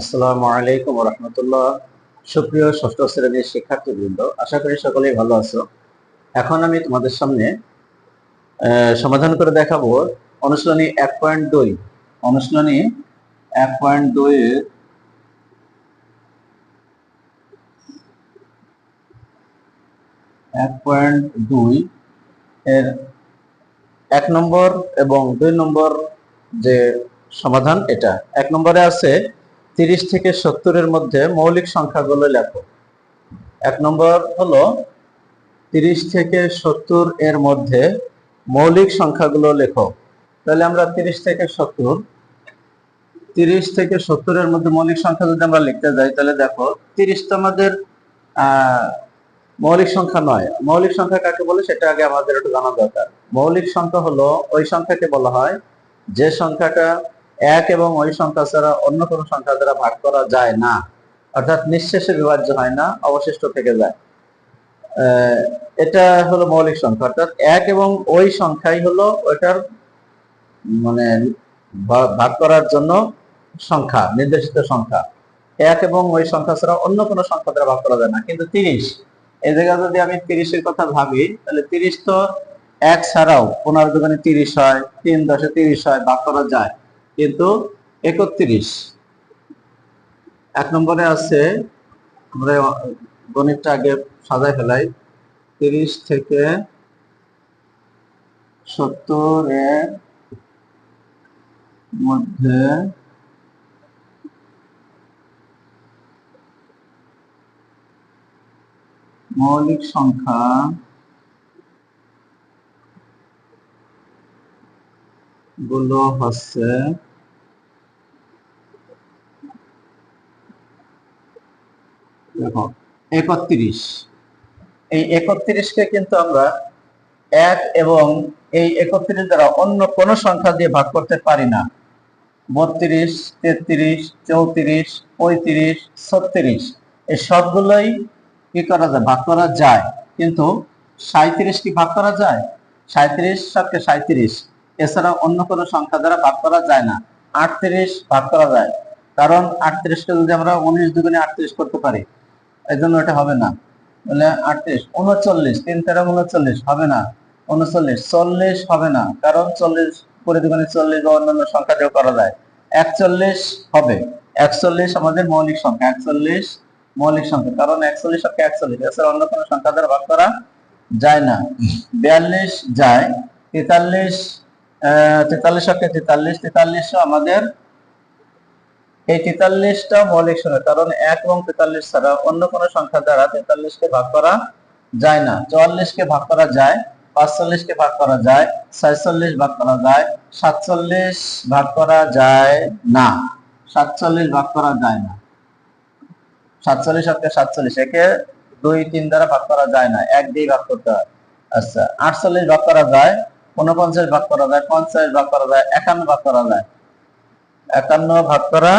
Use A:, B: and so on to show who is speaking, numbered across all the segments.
A: আসসালামু আলাইকুম রহমতুল্লাহ সুপ্রিয় ষষ্ঠ শ্রেণীর শিক্ষার্থীবৃন্দ আশা করি সকলেই ভালো আছো এখন আমি তোমাদের সামনে সমাধান করে দেখাবো অনুশীলনী এক পয়েন্ট দুই অনুশীলনী এক পয়েন্ট এক পয়েন্ট দুই এর এক নম্বর এবং দুই নম্বর যে সমাধান এটা এক নম্বরে আছে তিরিশ থেকে সত্তরের মধ্যে মৌলিক সংখ্যাগুলো লেখো এক নম্বর হলো তিরিশ থেকে সত্তর এর মধ্যে মৌলিক সংখ্যাগুলো লেখো তাহলে আমরা তিরিশ থেকে সত্তর তিরিশ থেকে সত্তরের মধ্যে মৌলিক সংখ্যা যদি আমরা লিখতে যাই তাহলে দেখো তিরিশ তো আমাদের মৌলিক সংখ্যা নয় মৌলিক সংখ্যা কাকে বলে সেটা আগে আমাদের একটু জানা দরকার মৌলিক সংখ্যা হলো ওই সংখ্যাকে বলা হয় যে সংখ্যাটা এক এবং ওই সংখ্যা ছাড়া অন্য কোনো সংখ্যা দ্বারা ভাগ করা যায় না অর্থাৎ নিঃশেষে বিভাজ্য হয় না অবশিষ্ট থেকে যায় এটা হলো মৌলিক সংখ্যা অর্থাৎ এক এবং ওই সংখ্যাই হলো ওইটার মানে ভাগ করার জন্য সংখ্যা নির্দেশিত সংখ্যা এক এবং ওই সংখ্যা ছাড়া অন্য কোনো সংখ্যা দ্বারা ভাগ করা যায় না কিন্তু তিরিশ এই জায়গায় যদি আমি তিরিশের কথা ভাবি তাহলে তিরিশ তো এক ছাড়াও পনেরো দোকানে তিরিশ হয় তিন দশে তিরিশ হয় ভাগ করা যায় কিন্তু একত্রিশ এক নম্বরে আছে আমরা গণিতটা আগে সাজায় ফেলাই তিরিশ থেকে সত্তরের মধ্যে মৌলিক সংখ্যা গুলো হচ্ছে একত্রিশ এই একত্রিশকে কিন্তু আমরা এক এবং এই একত্রিশ দ্বারা অন্য কোনো সংখ্যা দিয়ে ভাগ করতে পারি না বত্রিশ তেত্রিশ চৌত্রিশ পঁয়ত্রিশ ছত্রিশ এই সবগুলোই কি করা যায় ভাগ করা যায় কিন্তু সাঁত্রিশ কি ভাগ করা যায় সাঁত্রিশ সবকে সাঁত্রিশ এছাড়া অন্য কোনো সংখ্যা দ্বারা ভাগ করা যায় না আটত্রিশ ভাগ করা যায় কারণ আটত্রিশকে যদি আমরা উনিশ দুগুণে আটত্রিশ করতে পারি এই জন্য এটা হবে না তাহলে মানে আটত্রিশ উনচল্লিশ তিন তেরো উনচল্লিশ হবে না উনচল্লিশ চল্লিশ হবে না কারণ চল্লিশ পরিধিগণে চল্লিশ বা অন্যান্য সংখ্যা দিয়েও করা যায় একচল্লিশ হবে একচল্লিশ আমাদের মৌলিক সংখ্যা একচল্লিশ মৌলিক সংখ্যা কারণ একচল্লিশ সংখ্যা একচল্লিশ এছাড়া অন্য কোনো সংখ্যা দ্বারা ভাগ করা যায় না বিয়াল্লিশ যায় তেতাল্লিশ তেতাল্লিশ সংখ্যা তেতাল্লিশ তেতাল্লিশ আমাদের এই তেতাল্লিশটা মৌলিক সংখ্যা কারণ এক এবং তেতাল্লিশ ছাড়া অন্য কোনো সংখ্যা দ্বারা তেতাল্লিশকে ভাগ করা যায় না চুয়াল্লিশকে ভাগ করা যায় পাঁচচল্লিশকে ভাগ করা যায় ছয়চল্লিশ ভাগ করা যায় সাতচল্লিশ ভাগ করা যায় না সাতচল্লিশ ভাগ করা যায় না সাতচল্লিশ আপনি সাতচল্লিশ একে দুই তিন দ্বারা ভাগ করা যায় না এক দিয়ে ভাগ করতে হয় আচ্ছা আটচল্লিশ ভাগ করা যায় উনপঞ্চাশ ভাগ করা যায় পঞ্চাশ ভাগ করা যায় একান্ন ভাগ করা যায় একান্ন ভাগ করা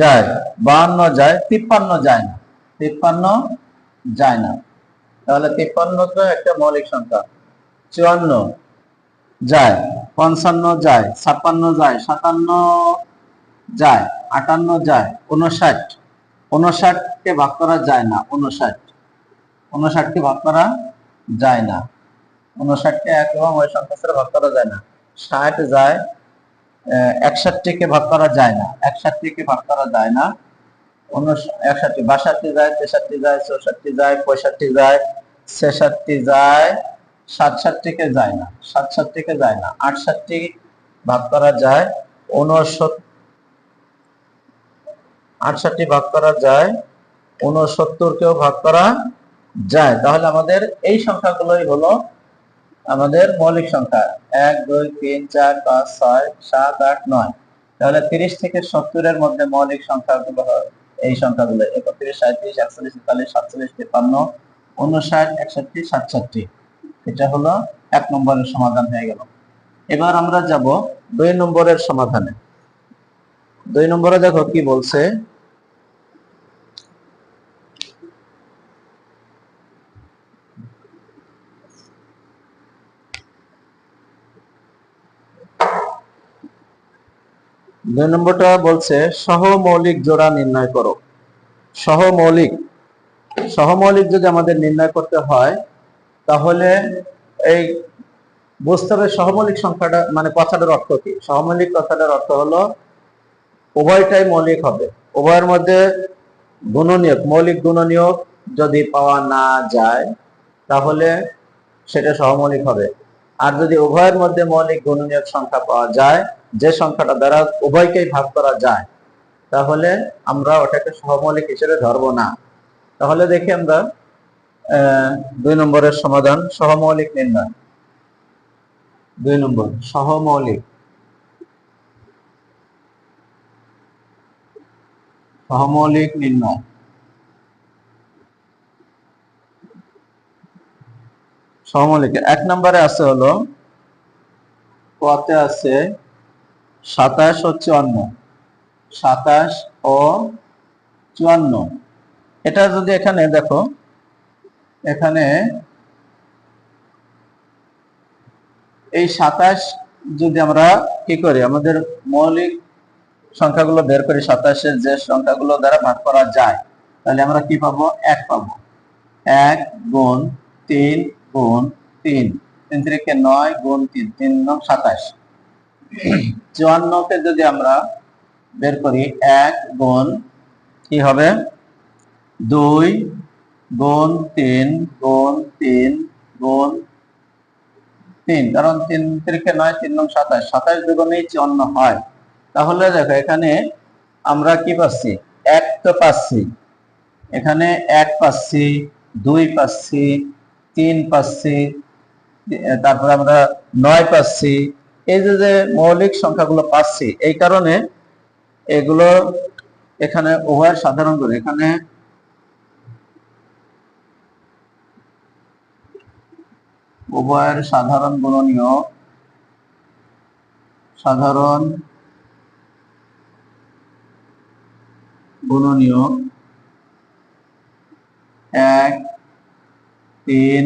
A: যায় বাহান্ন যায় তিপ্পান্ন যায় না তিপ্পান্ন যায় না তাহলে তিপ্পান্ন তো একটা মৌলিক সংখ্যা চুয়ান্ন যায় পঞ্চান্ন যায় ছাপ্পান্ন যায় সাতান্ন যায় আটান্ন যায় উনষাট উনষাটকে ভাগ করা যায় না উনষাট উনষাটকে ভাগ করা যায় না উনষাটকে এক এবং ওই সংখ্যা ভাগ করা যায় না ষাট যায় একষট্টিকে ভাগ করা যায় না একষট্টিকে ভাগ করা যায় না অন্য একষট্টি বাষট্টি যায় তেষট্টি যায় চৌষট্টি যায় পঁয়ষট্টি যায় ছেষট্টি যায় সাতষট্টিকে যায় না সাতষট্টিকে যায় না আটষট্টি ভাগ করা যায় উনসত্তর আটষট্টি ভাগ করা যায় উনসত্তরকেও ভাগ করা যায় তাহলে আমাদের এই সংখ্যাগুলোই হলো আমাদের মৌলিক সংখ্যা এক দুই তিন চার পাঁচ ছয় সাত আট নয় তাহলে তিরিশ থেকে সত্তরের মধ্যে মৌলিক সংখ্যাগুলো এই সংখ্যাগুলো একত্রিশ সাঁত্রিশ একচল্লিশ তেতাল্লিশ সাতচল্লিশ তিপ্পান্ন উনষাট একষট্টি সাতষট্টি এটা হলো এক নম্বরের সমাধান হয়ে গেল এবার আমরা যাব দুই নম্বরের সমাধানে দুই নম্বরে দেখো কি বলছে দুই নম্বরটা বলছে সহমৌলিক জোড়া নির্ণয় করো সহমৌলিক সহমৌলিক যদি আমাদের নির্ণয় করতে হয় তাহলে এই বুঝতে হবে সহমৌলিক সংখ্যাটা মানে কথাটার অর্থ কি সহমৌলিক কথাটার অর্থ হলো উভয়টাই মৌলিক হবে উভয়ের মধ্যে গুণনীয়ক মৌলিক গুণনীয়ক যদি পাওয়া না যায় তাহলে সেটা সহমৌলিক হবে আর যদি উভয়ের মধ্যে মৌলিক গুণনীয়ক সংখ্যা পাওয়া যায় যে সংখ্যাটা দ্বারা উভয়কেই ভাগ করা যায় তাহলে আমরা ওটাকে সহমৌলিক হিসেবে ধরবো না তাহলে দেখি আমরা দুই নম্বরের সমাধান সহমৌলিক নির্ণয় দুই নম্বর সহমৌলিক সহমৌলিক নির্ণয় সহমৌলিক এক নম্বরে আছে হলো কতে আছে সাতাশ ও চুয়ান্ন সাতাশ ও চুয়ান্ন এটা যদি এখানে দেখো এখানে এই সাতাশ যদি আমরা কি করি আমাদের মৌলিক সংখ্যাগুলো বের করি সাতাশের যে সংখ্যাগুলো দ্বারা ভাগ করা যায় তাহলে আমরা কি পাবো এক পাবো এক গুণ তিন গুণ তিন তিন থেকে নয় গুণ তিন তিন নং সাতাশ চুয়ান্নকে যদি আমরা বের করি এক গুণ কি হবে দুই গুণ তিন গুণ তিন গুণ তিন কারণ তিন তারিখে নয় তিন নং সাতাশ সাতাশ দুগুণেই চুয়ান্ন হয় তাহলে দেখো এখানে আমরা কি পাচ্ছি এক তো পাচ্ছি এখানে এক পাচ্ছি দুই পাচ্ছি তিন পাচ্ছি তারপরে আমরা নয় পাচ্ছি এই যে যে মৌলিক সংখ্যাগুলো পাচ্ছি এই কারণে এগুলো এখানে উভয়ের সাধারণ গুণ এখানে উভয়ের সাধারণ গুণনীয় সাধারণ গুণনীয় এক তিন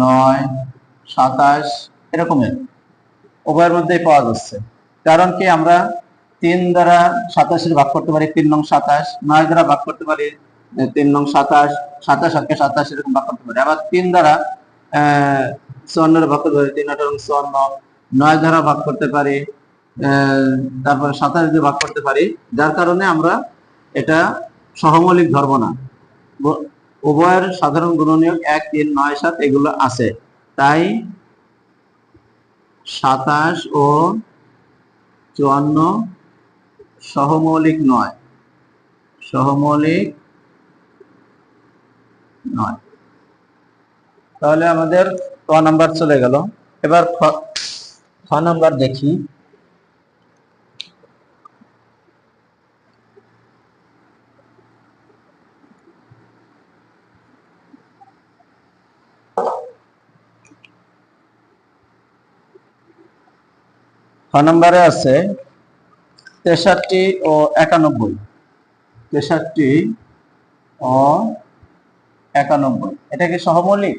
A: নয় সাতাশ এরকমের উভয়ের মধ্যেই পাওয়া যাচ্ছে কারণ কি আমরা তিন দ্বারা সাতাশের ভাগ করতে পারি তিন নং সাতাশ নয় দ্বারা ভাগ করতে পারি তিন নং সাতাশ সাতাশ আটকে সাতাশ এরকম ভাগ করতে পারি আবার তিন দ্বারা স্বর্ণের ভাগ করতে পারি তিন আট এবং স্বর্ণ নয় দ্বারা ভাগ করতে পারি তারপর সাতাশ দিয়ে ভাগ করতে পারি যার কারণে আমরা এটা সহমৌলিক ধর্ম না উভয়ের সাধারণ গুণনীয় এক তিন নয় সাত এগুলো আছে তাই সাতাশ ও চুয়ান্ন সহমৌলিক নয় সহমৌলিক নয় তাহলে আমাদের ক নাম্বার চলে গেল এবার খ নাম্বার দেখি নম্বরে আছে তেষট্টি ও একানব্বই তেষট্টি ও একানব্বই এটা কি সহমৌলিক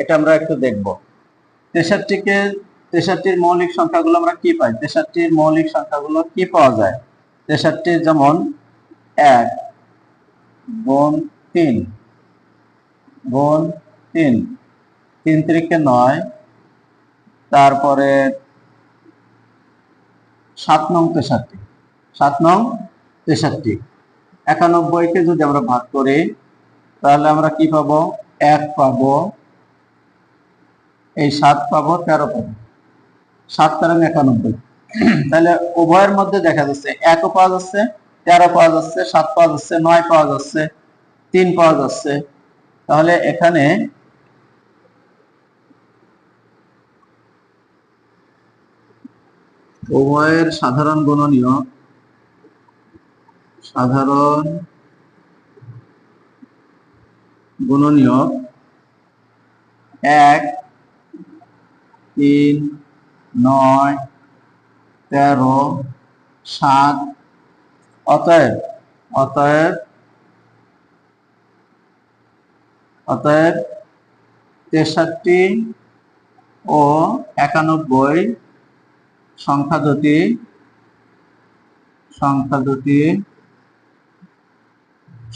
A: এটা আমরা একটু দেখব তেষট্টিকে তেষট্টির মৌলিক সংখ্যাগুলো আমরা কি পাই তেষট্টির মৌলিক সংখ্যাগুলো কি পাওয়া যায় তেষট্টি যেমন এক গুণ তিন গুণ তিন তিন তিরিকে নয় তারপরে সাত নং তেষট্টি সাত নং তেষট্টি একানব্বইকে যদি আমরা ভাগ করি তাহলে আমরা কি পাবো এক পাবো এই সাত পাবো তেরো পাবো সাত তেরো একানব্বই তাহলে উভয়ের মধ্যে দেখা যাচ্ছে একও পাওয়া যাচ্ছে তেরো পাওয়া যাচ্ছে সাত পাওয়া যাচ্ছে নয় পাওয়া যাচ্ছে তিন পাওয়া যাচ্ছে তাহলে এখানে উভয়ের সাধারণ গণনীয় সাধারণ গুণনীয় এক তিন নয় তেরো সাত অতএব অতএব অতএব তেষট্টি ও একানব্বই সংখ্যা দুটি সংখ্যা দুটি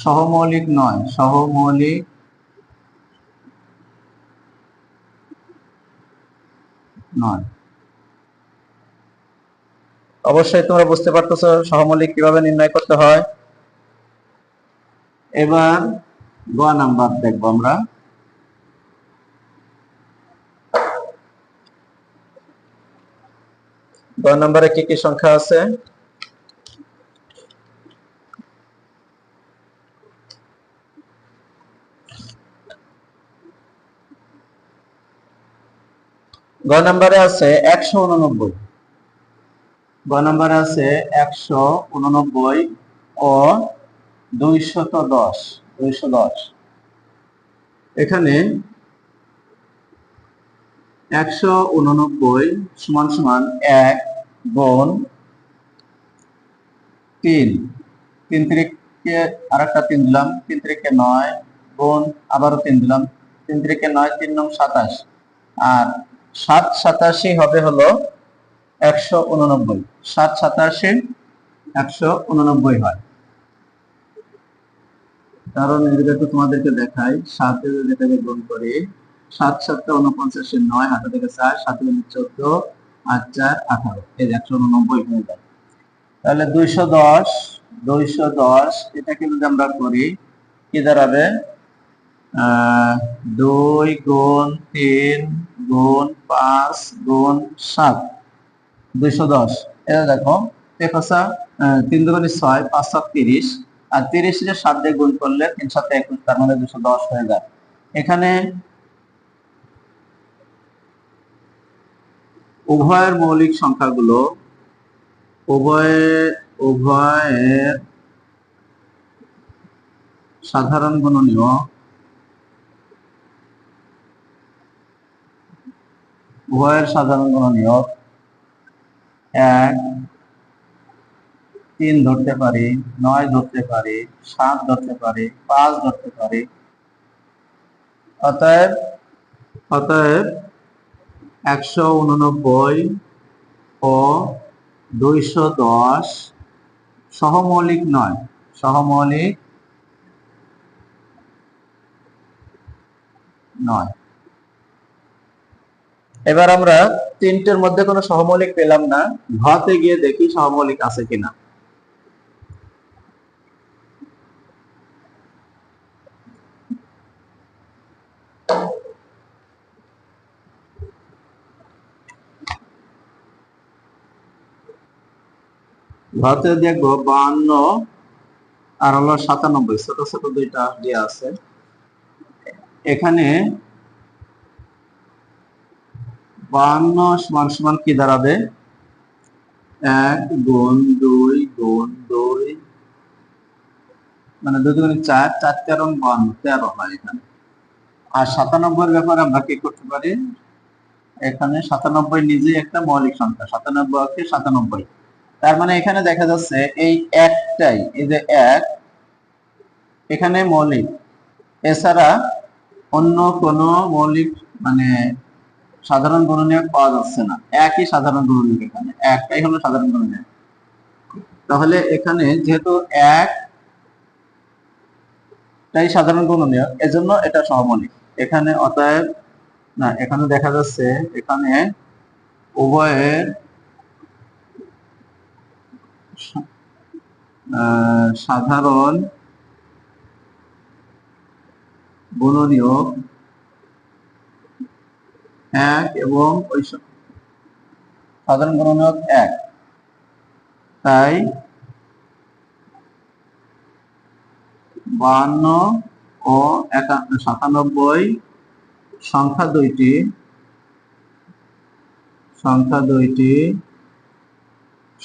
A: সহমৌলিক নয় সহমৌলিক নয় অবশ্যই তোমরা বুঝতে পারতেছ সহমৌলিক কিভাবে নির্ণয় করতে হয় এবার গ নাম্বার দেখবো আমরা গ নম্বরে কি কি সংখ্যা আছে গ নম্বরে আছে একশো উননব্বই গ নম্বরে আছে একশো উননব্বই ও দুইশত দশ দুইশো দশ এখানে একশো উননব্বই সমান সমান এক বন তিন তিন তিরিকে আর একটা তিন দিলাম তিন তিরিকে নয় বোন আবারও তিন দিলাম তিন তিরিকে নয় তিন নং সাতাশ আর সাত সাতাশি হবে হলো একশো উননব্বই সাত সাতাশি একশো উননব্বই হয় কারণ এগুলো একটু তোমাদেরকে দেখাই সাত যদি এটাকে গুণ করি সাত সাতটা উনপঞ্চাশে নয় হাতে থেকে চার সাত চোদ্দ আট চার আঠারো এই একশো উননব্বই হয়ে যায় তাহলে দুইশো দশ দুইশো দশ এটাকে যদি আমরা করি কি দাঁড়াবে দুই গুণ তিন গুণ পাঁচ গুণ সাত দুইশো দশ এটা দেখো একশা তিন দুগুণ ছয় পাঁচ সাত তিরিশ আর তিরিশ যে সাত দিয়ে গুণ করলে তিন সাত একুশ তার মানে দুশো দশ হয়ে যায় এখানে উভয়ের মৌলিক সংখ্যাগুলো উভয়ের উভয়ের সাধারণ গুণনীয় উভয়ের সাধারণ গুণনীয় এক তিন ধরতে পারি নয় ধরতে পারি সাত ধরতে পারি পাঁচ ধরতে পারি অতএব অতএব একশো উননব্বই ও দুইশো দশ সহমৌলিক নয় সহমৌলিক নয় এবার আমরা তিনটের মধ্যে কোনো সহমৌলিক পেলাম না ঘতে গিয়ে দেখি সহমৌলিক আছে কিনা ভারতে দেখবো বান্ন আর হলো সাতানব্বই ছোট ছোট দুইটা দেওয়া আছে এখানে বান্ন সমান সমান কি দাঁড়াবে এক গুণ দুই গুণ দুই মানে দুই দুগুণে চার চার তেরো বান্ন তেরো হয় এখানে আর সাতানব্বইয়ের ব্যাপারে আমরা কি করতে পারি এখানে সাতানব্বই নিজেই একটা মৌলিক সংখ্যা সাতানব্বই সাতানব্বই তার মানে এখানে দেখা যাচ্ছে এই একটাই এই যে এক এখানে মৌলিক এছাড়া অন্য কোনো মৌলিক মানে সাধারণ গুণনীয়ক পাওয়া যাচ্ছে না একই সাধারণ গুণনীয়ক এখানে একটাই হলো সাধারণ গুণনীয়ক তাহলে এখানে যেহেতু এক তাই সাধারণ গুণনীয়ক এজন্য এটা সমমৌলিক এখানে অতএব না এখানে দেখা যাচ্ছে এখানে উভয়ের আচ্ছা। সাধারণ গুণনীয়ক এক এবং ওই সাধারণ গুণনীয়ক এক তাই বান্ন ও সাতানব্বই সংখ্যা দুইটি সংখ্যা দুইটি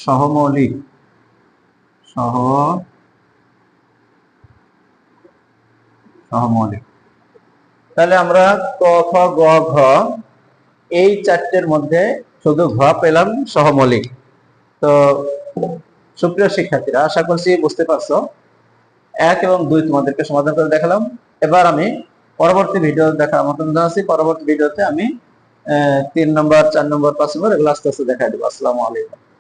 A: সহমৌলিক সহ সহমৌলিক তাহলে আমরা ক খ গ ঘ এই চারটের মধ্যে শুধু ঘ পেলাম সহমৌলিক তো সুপ্রিয় শিক্ষার্থীরা আশা করছি বুঝতে পারছো এক এবং দুই তোমাদেরকে সমাধান করে দেখালাম এবার আমি পরবর্তী ভিডিও দেখার মতন জানাচ্ছি পরবর্তী ভিডিওতে আমি তিন নম্বর চার নম্বর পাঁচ নম্বর এগুলো আস্তে আস্তে দেখা দেবো আসসালামু আলাইকুম